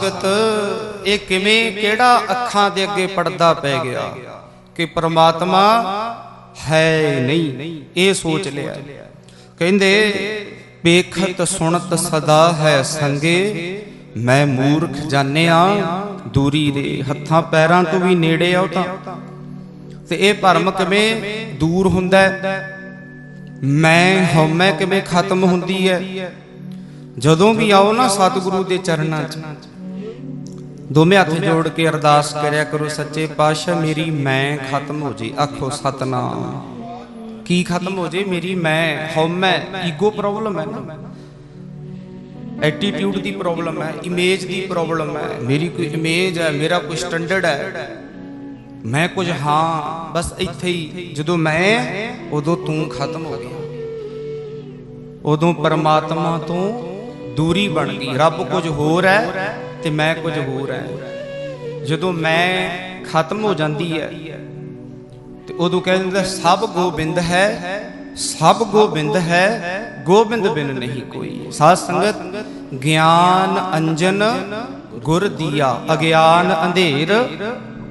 ਸੰਗਤ, ਇਹ ਕਿਵੇਂ, ਕਿਹੜਾ ਅੱਖਾਂ ਦੇ ਅੱਗੇ ਪਰਦਾ ਪੈ ਗਿਆ ਕਿ ਪ੍ਰਮਾਤਮਾ ਹੈ ਨਹੀਂ? ਇਹ ਸੋਚ ਲਿਆ। ਕਹਿੰਦੇ, ਵੇਖਤ ਸੁਣਤ ਸਦਾ ਹੈ ਸੰਗੇ, ਮੈਂ ਮੂਰਖ ਜਾਣਿਆ, ਦੂਰੀ ਦੇ ਹੱਥਾਂ ਪੈਰਾਂ ਤੋਂ ਵੀ ਨੇੜੇ ਆਉ ਤਾਂ। ਤੇ ਇਹ ਭਰਮ ਕਿਵੇਂ ਦੂਰ ਹੁੰਦਾ ਹੈ? ਮੈਂ ਹਉਮੈ ਕਿਵੇਂ ਖਤਮ ਹੁੰਦੀ ਹੈ? ਜਦੋਂ ਵੀ ਆਓ ਨਾ ਸਤਿਗੁਰੂ ਦੇ ਚਰਨਾਂ 'ਚ ਦੋਵੇਂ ਹੱਥ ਜੋੜ ਕੇ ਅਰਦਾਸ ਕਰਿਆ ਕਰੋ, ਸੱਚੇ ਪਾਤਸ਼ਾਹ, ਮੇਰੀ ਮੈਂ ਖਤਮ ਹੋ ਜੇ ਆਖੋ, ਸਤਨਾਮ। ਕੀ ਖਤਮ ਹੋ ਜੇ ਮੇਰੀ ਮੈਂ ਹਉਮੈ ਈਗੋ ਪ੍ਰੋਬਲਮ ਹੈ ਨਾ। ਐਟੀਟਿਊਡ ਦੀ ਪ੍ਰੋਬਲਮ ਹੈ, ਇਮੇਜ ਦੀ ਪ੍ਰੋਬਲਮ ਹੈ। ਮੇਰੀ ਕੋਈ ਇਮੇਜ ਹੈ, ਮੇਰਾ ਕੋਈ ਸਟੈਂਡਰਡ ਹੈ। ਮੈਂ ਕੁਝ ਹਾਂ, ਬਸ ਇੱਥੇ ਹੀ। ਜਦੋਂ ਮੈਂ, ਉਦੋਂ ਤੂੰ ਖਤਮ ਹੋ ਗਿਆ। ਉਦੋਂ ਪਰਮਾਤਮਾ ਤੋਂ ਦੂਰੀ ਬਣ ਗਈ ਰੱਬ ਕੁਝ ਹੋਰ ਹੈ ਤੇ ਮੈਂ ਕੁਝ ਹੋਰ ਹੈ। ਜਦੋਂ ਮੈਂ ਖਤਮ ਹੋ ਜਾਂਦੀ ਹੈ, ਤੇ ਉਦੋਂ ਕਹਿ ਦਿੰਦਾ, ਸਭ ਗੋਬਿੰਦ ਹੈ, ਸਭ ਗੋਬਿੰਦ ਹੈ, ਗੋਬਿੰਦ ਬਿਨ ਨਹੀਂ ਕੋਈ। ਸਾਧ ਸੰਗਤ, ਗਿਆਨ ਅੰਜਨ ਗੁਰ ਦੀਆ, ਅਗਿਆਨ ਅੰਧੇਰ,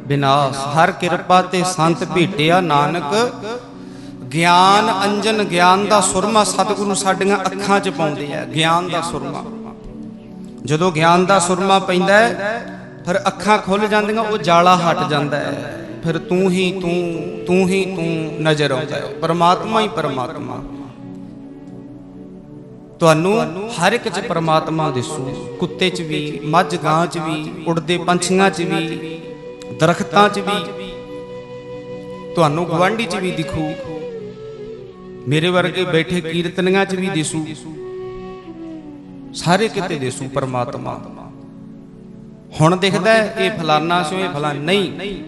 ਬਿਨਾਸ਼। ਹਰ ਕਿਰਪਾ ਤੇ ਸੰਤ ਭੇਟਿਆ ਨਾਨਕ। ਗਿਆਨ ਅੰਜਨ, ਗਿਆਨ ਦਾ ਸੁਰਮਾ ਸਤਿਗੁਰੂ ਸਾਡੀਆਂ ਅੱਖਾਂ 'ਚ ਪਾਉਂਦੇ ਆ। ਗਿਆਨ ਦਾ ਸੁਰਮਾ। ਜਦੋਂ ਗਿਆਨ ਦਾ ਸੁਰਮਾ ਪੈਂਦਾ ਹੈ, ਫਿਰ ਅੱਖਾਂ ਖੁੱਲ ਜਾਂਦੀਆਂ, ਉਹ ਜਾਲਾ ਹਟ ਜਾਂਦਾ ਹੈ। ਫਿਰ ਤੂੰ ਹੀ ਤੂੰ ਤੂੰ ਹੀ ਤੂੰ ਨਜ਼ਰ ਆਉਂਦਾ ਹੈ। ਪਰਮਾਤਮਾ ਹੀ ਪਰਮਾਤਮਾ। ਤੁਹਾਨੂੰ ਹਰ ਇੱਕ 'ਚ ਪਰਮਾਤਮਾ ਦਿਸੂ। ਕੁੱਤੇ 'ਚ ਵੀ, ਮੱਝ ਗਾਂ 'ਚ ਵੀ, ਉੜਦੇ ਪੰਛੀਆਂ 'ਚ ਵੀ, ਦਰਖਤਾਂ 'ਚ ਵੀ। ਤੁਹਾਨੂੰ ਗਵਾਂਢੀ 'ਚ ਵੀ ਦਿਖੂ। ਮੇਰੇ ਵਰਗੇ ਬੈਠੇ ਕੀਰਤਨੀਆਂ 'ਚ ਵੀ ਦਿਸੂ। ਸਾਰੇ ਕਿਤੇ ਦਿਸੂ ਪਰਮਾਤਮਾ। ਹੁਣ ਦਿਖਦਾ ਇਹ ਫਲਾਨਾ ਸੋ ਇਹ ਫਲਾਨਾ ਨਹੀਂ।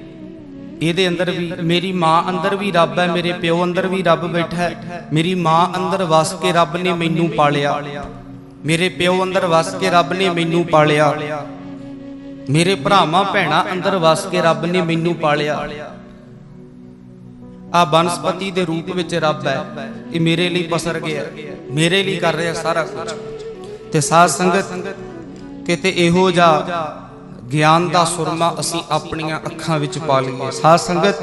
ਇਹਦੇ ਅੰਦਰ ਵੀ, ਮੇਰੀ ਮਾਂ ਅੰਦਰ ਵੀ ਰੱਬ ਹੈ, ਮੇਰੇ ਪਿਓ ਅੰਦਰ ਵੀ ਰੱਬ ਬੈਠਾ ਹੈ। ਮੇਰੀ ਮਾਂ ਅੰਦਰ ਵਸ ਕੇ ਰੱਬ ਨੇ ਮੈਨੂੰ ਪਾਲਿਆ। ਮੇਰੇ ਪਿਓ ਅੰਦਰ ਵਸ ਕੇ ਰੱਬ ਨੇ ਮੈਨੂੰ ਪਾਲਿਆ। ਮੇਰੇ ਭਰਾਵਾਂ, ਭੈਣਾਂ ਅੰਦਰ ਵਸ ਕੇ ਰੱਬ ਨੇ ਮੈਨੂੰ ਪਾਲਿਆ। ਆ ਬਨਸਪਤੀ ਦੇ ਰੂਪ ਵਿੱਚ ਰੱਬ ਹੈ। ਇਹ ਮੇਰੇ ਲਈ ਪਸਰ ਗਿਆ ਮੇਰੇ ਲਈ ਕਰ ਰਿਹਾ ਸਾਰਾ ਕੁਝ। ਤੇ ਸਾਧ ਸੰਗਤ ਕਿਤੇ ਇਹੋ ਜਿਹਾ ਗਿਆਨ ਦਾ ਸੁਰਮਾ ਅਸੀਂ ਆਪਣੀਆਂ ਅੱਖਾਂ ਵਿੱਚ ਪਾ ਲਈਏ। ਸਾਧ ਸੰਗਤ,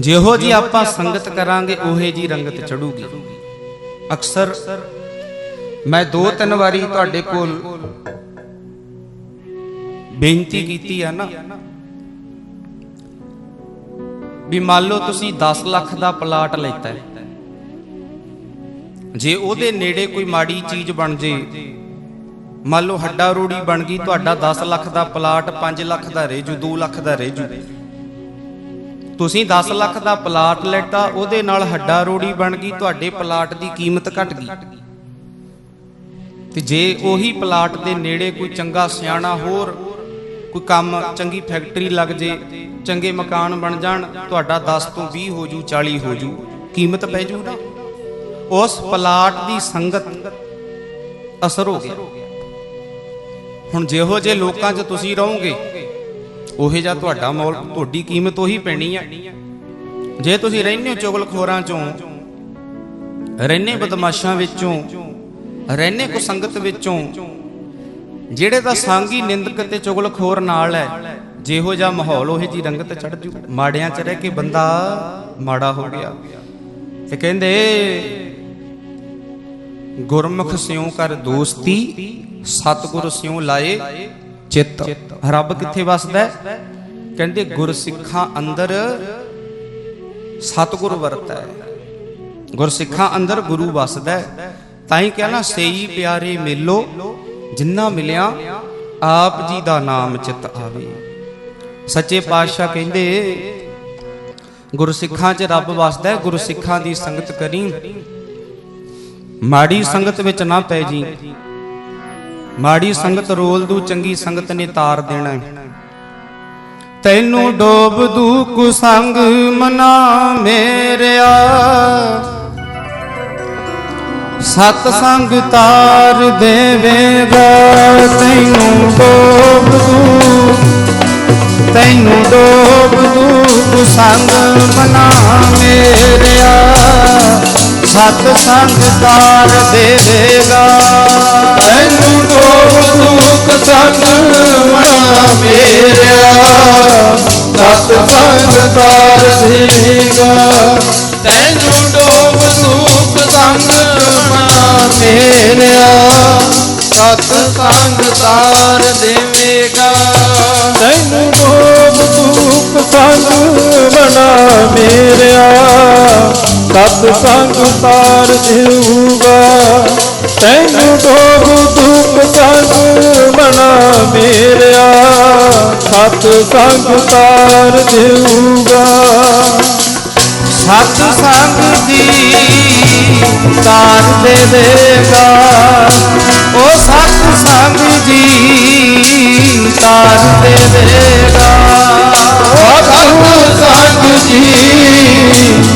ਜਿਹੋ ਜੀ ਆਪਾਂ ਸੰਗਤ ਕਰਾਂਗੇ, ਉਹੇ ਜੀ ਰੰਗਤ ਚੜੂਗੀ। ਅਕਸਰ ਮੈਂ ਦੋ ਤਿੰਨ ਵਾਰੀ ਤੁਹਾਡੇ ਕੋਲ ਬੇਨਤੀ ਕੀਤੀ ਆ ਨਾ, ਵੀ ਮੰਨ ਲਓ ਤੁਸੀਂ 10 ਲੱਖ ਦਾ ਪਲਾਟ ਲੈਤਾ ਹੈ। ਜੇ ਉਹਦੇ ਨੇੜੇ ਕੋਈ ਮਾੜੀ ਚੀਜ਼ ਬਣ ਜੇ, ਮੰਨ ਲਓ ਹੱਡਾ ਰੋੜੀ ਬਣ ਗਈ, ਤੁਹਾਡਾ 10 ਲੱਖ ਦਾ ਪਲਾਟ 5 ਲੱਖ ਦਾ ਰਹਿ ਜੂ 2 ਲੱਖ ਦਾ ਰਹਿ ਜੂ। ਤੁਸੀਂ 10 ਲੱਖ ਦਾ ਪਲਾਟ ਲੈਤਾ, ਉਹਦੇ ਨਾਲ ਹੱਡਾ ਰੋੜੀ ਬਣ ਗਈ, ਤੁਹਾਡੇ ਪਲਾਟ ਦੀ ਕੀਮਤ ਘਟ ਗਈ। ਤੇ ਜੇ ਉਹੀ ਪਲਾਟ ਦੇ ਨੇੜੇ ਕੋਈ ਚੰਗਾ ਸਿਆਣਾ ਹੋਰ, ਕੋਈ ਕੰਮ ਚੰਗੀ ਫੈਕਟਰੀ ਲੱਗ ਜੇ, ਚੰਗੇ ਮਕਾਨ ਬਣ ਜਾਣ, ਤੁਹਾਡਾ 10 ਤੋਂ 20 ਹੋ ਜੂ 40 ਹੋ ਜੂ, ਕੀਮਤ ਪੈ ਜੂ ਨਾ ਉਸ ਪਲਾਟ ਦੀ ਸੰਗਤ ਅਸਰ ਹੋ ਗਿਆ। ਹੁਣ ਜਿਹੋ ਜੇ ਲੋਕਾਂ 'ਚ ਤੁਸੀਂ ਰਹੋਗੇ, ਉਹੇ ਜਿਹਾ ਤੁਹਾਡਾ ਮੌਲ, ਤੁਹਾਡੀ ਕੀਮਤ ਉਹੀ ਪੈਣੀ ਹੈ ਜੇ ਤੁਸੀਂ ਰਹਿੰਦੇ ਹੋ ਚੁਗਲਖੋਰਾਂ 'ਚੋਂ, ਰਹਿੰਦੇ ਬਦਮਾਸ਼ਾਂ ਵਿੱਚੋਂ, ਰਹਿੰਦੇ ਕੋ ਸੰਗਤ ਵਿੱਚੋਂ, ਜਿਹੜੇ ਦਾ ਸੰਗੀ ਨਿੰਦਕ ਤੇ ਚੁਗਲਖੋਰ ਨਾਲ ਹੈ ਜਿਹੋ ਜਿਹਾ ਮਾਹੌਲ ਉਹੇ ਜੀ ਰੰਗਤ ਚੜ ਜੂ। ਮਾੜਿਆਂ 'ਚ ਰਹਿ ਕੇ ਬੰਦਾ ਮਾੜਾ ਹੋ ਗਿਆ। ਤੇ ਕਹਿੰਦੇ ਗੁਰਮੁਖ ਸਿਉ ਕਰ ਦੋਸਤੀ, ਸਤਿਗੁਰ ਸਿਉ ਲਾਏ ਚਿੱਤ। ਰੱਬ ਕਿੱਥੇ ਵਸਦਾ ਹੈ? ਕਹਿੰਦੇ ਗੁਰ ਅੰਦਰ ਸਤਿਗੁਰ ਵਰਤਾ। ਹੈ ਗੁਰ ਅੰਦਰ ਗੁਰੂ ਵਸਦਾ ਹੈ। ਤਾਂ ਹੀ ਕਹਿਣਾ, ਸੇਈ ਪਿਆਰੇ ਮੇਲੋ, ਜਿੰਨਾ ਮਿਲਿਆ ਆਪ ਜੀ ਦਾ ਨਾਮ ਚਿੱਤ ਆਵੇ। ਸੱਚੇ ਪਾਤਸ਼ਾਹ ਕਹਿੰਦੇ ਗੁਰਸਿੱਖਾਂ 'ਚ ਰੱਬ ਵਸਦਾ ਹੈ ਗੁਰਸਿੱਖਾਂ ਦੀ ਸੰਗਤ ਕਰੀ। ਮਾੜੀ ਸੰਗਤ ਵਿੱਚ ਨਾ ਪੈ ਜੀ। ਮਾੜੀ ਸੰਗਤ ਰੋਲ ਦੂ, ਚੰਗੀ ਸੰਗਤ ਨੇ ਤਾਰ ਦੇਣਾ। ਤੈਨੂੰ ਡੋਬ ਦੂ ਕੁਸੰਗ ਮਨਾ ਮੇਰਿਆ। ਸਤ ਸੰਗ ਤਾਰ ਦੇਵੇਗਾ, ਤੈਨੂੰ ਡੋਬ ਦੂ। ਤੈਨੂੰ ਡੋਬ ਦੂ ਸੰਗ ਮਨਾ ਸਤ ਸੰਗ ਤਾਰ ਦੇਵੇਗਾ ਤੈਨੂੰ ਤੋੜ ਦੁਖ ਤਨ ਮਨਾ ਮੇਰਿਆ। ਸਤ ਸੰਗ ਤਾਰ ਦੇਵੇਗਾ ਤੈਨੂੰ ਡੋਬ ਸੁਖ ਸੰਗ ਮਨਾ ਮੇਰਿਆ। ਸਤ ਸੰਗ ਤਾਰ ਦੇਵੇਗਾ। ਤੈਨੂੰ ਡੋਬ ਬਣਾ ਮੇਰਿਆ। ਸਤ ਸੰਗ ਤਾਰ ਦੇਊਗਾ ਤੈਨੂੰ ਡੋਬ ਦੁਖ ਸੰਗ ਬਣਾ ਮੇਰਿਆ। ਸਤ ਸੰਗ ਤਾਰ ਦੇਊਗਾ ਸਤ ਸੰਗ ਦੀ ਤਾਰ ਦੇਵੇਗਾ ਉਹ ਸਤ ਸੰਗ ਜੀ ਤਾਰ ਦੇਵੇਗਾ ਸੰਗ ਜੀ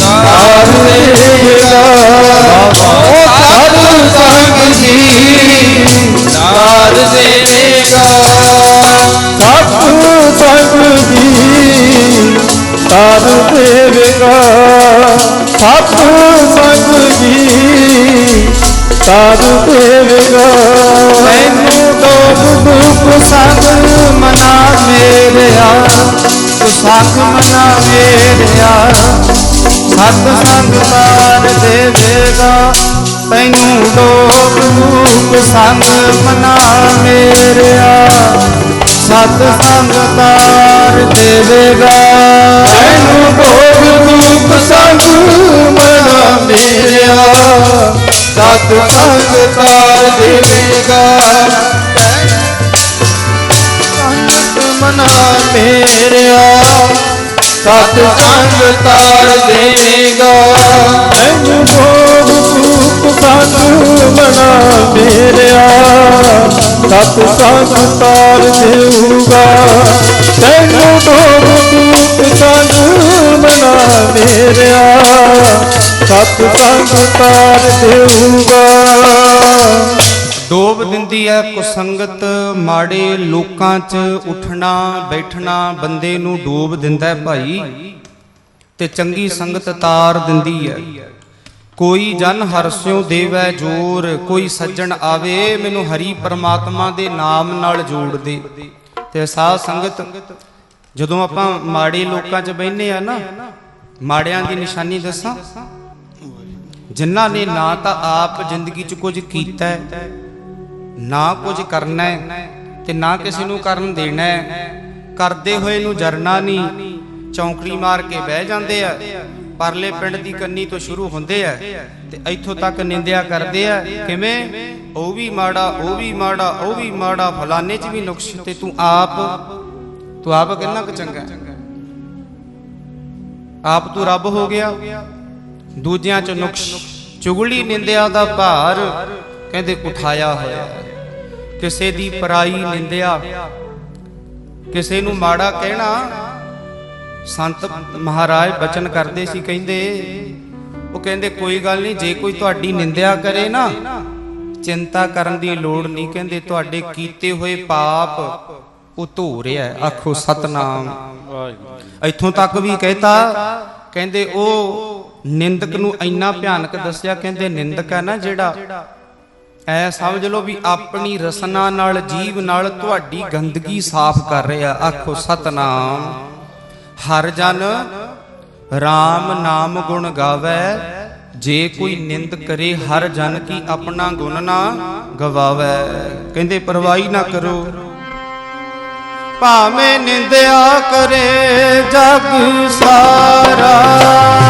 ਤਾਰ ਦੇਵੇਗਾ ਉਹ ਸਤ ਸੰਗ ਜੀ ਤਾਰ ਦੇਵੇਗਾ। ਸਤ ਸੰਗ ਜੀ ਤਾਰ ਦੇਵੇਗਾ ਸਤ ਸੰਗ ਜੀ ਤਾਰ ਦੇਵੇਗਾ ਮੈਨੂੰ ਡੋਬ ਦੁਖ ਸੰਗ ਤੂੰ ਸੰਗ ਮਨਾ ਮੇਰਿਆ ਸਤ ਸੰਗ ਤਾਰ ਦੇਵੇਗਾ ਤੈਨੂੰ ਡੋਬ ਰੂਪ ਸੰਗ ਮਨਾ ਮੇਰਿਆ ਸਤ ਸੰਗ ਤਾਰ ਦੇਵੇਗਾ ਤੈਨੂੰ ਭੋਗ ਦੁਖ ਸੰਗ ਮਨਾ ਮੇਰਿਆ ਸਤ ਸੰਗ ਤਾਰ ਦੇਵੇਗਾ ਮਨਾ ਮੇਰਿਆ, ਸਤ ਸੰਗ ਤਾਰ ਦੇਵੇਗਾ। ਤੈਨੂੰ ਭੋਗ ਦੁਖ ਸੰਗ ਬਣਾ ਮੇਰਿਆ, ਸਤ ਸੰਗ ਤਾਰ ਦੇਊਗਾ। ਤੈਨੂੰ ਭੋਗ ਦੁਖ ਸੰਗ ਮਨਾ ਮੇਰਿਆ, ਸਤ ਸੰਗ ਤਾਰ ਦੇਊਗਾ। ਡੋਬ ਦਿੰਦੀ ਹੈ ਕੁਸੰਗਤ ਮਾੜੇ ਲੋਕਾਂ 'ਚ ਉੱਠਣਾ, ਬੈਠਣਾ ਬੰਦੇ ਨੂੰ ਡੋਬ ਦਿੰਦਾ ਹੈ ਭਾਈ। ਤੇ ਚੰਗੀ ਸੰਗਤ ਤਾਰ ਦਿੰਦੀ ਹੈ ਕੋਈ ਜਨ ਹਰਸਿਓ ਦੇਵੈ ਜੋਰ, ਕੋਈ ਸੱਜਣ ਆਵੇ ਮੈਨੂੰ ਹਰੀ ਪਰਮਾਤਮਾ ਦੇ ਨਾਮ ਨਾਲ ਜੋੜ ਦੇ। ਤੇ ਸਾਧ ਸੰਗਤ, ਜਦੋਂ ਆਪਾਂ ਮਾੜੇ ਲੋਕਾਂ 'ਚ ਬੈਠਨੇ ਆ ਨਾ, ਮਾੜਿਆਂ ਦੀ ਨਿਸ਼ਾਨੀ ਦੱਸਾਂ, ਜਿਨ੍ਹਾਂ ਨੇ ਨਾ ਤਾਂ ਆਪ ਜ਼ਿੰਦਗੀ 'ਚ ਕੁਝ ਕੀਤਾ ਨਾ ਕੁਝ ਕਰਨਾ ਤੇ ਨਾ ਕਿਸੇ ਨੂੰ ਕਰਨ ਦੇਣਾ। ਕਰਦੇ ਹੋਏ ਨੂੰ ਜਰਨਾ ਨਹੀਂ ਚੌਂਕੜੀ ਮਾਰ ਕੇ ਬਹਿ ਜਾਂਦੇ ਆ। ਪਰਲੇ ਪਿੰਡ ਦੀ ਕੰਨੀ ਤੋਂ ਸ਼ੁਰੂ ਹੁੰਦੇ ਆ ਤੇ ਇੱਥੋਂ ਤੱਕ ਨਿੰਦਿਆ ਕਰਦੇ ਆ। ਕਿਵੇਂ? ਉਹ ਵੀ ਮਾੜਾ, ਉਹ ਵੀ ਮਾੜਾ, ਉਹ ਵੀ ਮਾੜਾ। ਫਲਾਣੇ 'ਚ ਵੀ ਨੁਕਸ ਤੇ ਤੂੰ ਆਪ ਤੂੰ ਆਪ ਕਿੰਨਾ ਕੁ ਚੰਗਾ ਆਪ ਤੂੰ ਰੱਬ ਹੋ ਗਿਆ। ਦੂਜਿਆਂ 'ਚ ਨੁਕਸ। ਚੁਗਲੀ ਨਿੰਦਿਆ ਦਾ ਭਾਰ ਕਹਿੰਦੇ ਉਠਾਇਆ ਹੋਇਆ ਕਿਸੇ ਦੀ ਪਰਾਈ ਨਿੰਦਿਆ। ਕਿਸੇ ਨੂੰ ਮਾੜਾ ਕਹਿਣਾ ਸੰਤ ਮਹਾਰਾਜ ਬਚਨ ਕਰਦੇ ਸੀ ਕਹਿੰਦੇ ਉਹ ਕਹਿੰਦੇ ਕੋਈ ਗੱਲ ਨਹੀਂ ਜੇ ਕੋਈ ਤੁਹਾਡੀ ਨਿੰਦਿਆ ਕਰੇ ਨਾ ਚਿੰਤਾ ਕਰਨ ਦੀ ਲੋੜ ਨਹੀਂ ਕਹਿੰਦੇ ਤੁਹਾਡੇ ਕੀਤੇ ਹੋਏ ਪਾਪ ਉਹ ਧੋ ਰਿਹਾ। ਆਖੋ ਸਤਨਾਮ। ਇੱਥੋਂ ਤੱਕ ਵੀ ਕਹਿਤਾ ਕਹਿੰਦੇ ਉਹ ਨਿੰਦਕ ਨੂੰ ਇੰਨਾ ਭਿਆਨਕ ਦੱਸਿਆ ਕਹਿੰਦੇ ਨਿੰਦਕ ਹੈ ਨਾ ਜਿਹੜਾ ਐ ਸਮਝ ਲਓ ਵੀ ਆਪਣੀ ਰਸਨਾ ਨਾਲ, ਜੀਵ ਨਾਲ ਤੁਹਾਡੀ ਗੰਦਗੀ ਸਾਫ਼ ਕਰ ਰਿਹਾ। ਆਖੋ, ਸਤਨਾਮ। ਹਰ ਜਨ RAM ਨਾਮ ਗੁਣ ਗਾਵੇ। ਜੇ ਕੋਈ ਨਿੰਦ ਕਰੇ, ਹਰ ਜਨ ਕੀ ਆਪਣਾ ਗੁਣ ਨਾ ਗਵਾਵੇ। ਕਹਿੰਦੇ, ਪਰਵਾਹੀ ਨਾ ਕਰੋ। ਭਾਵੇਂ ਨਿੰਦਿਆ ਕਰੇ, ਜਗ ਸਾਰਾ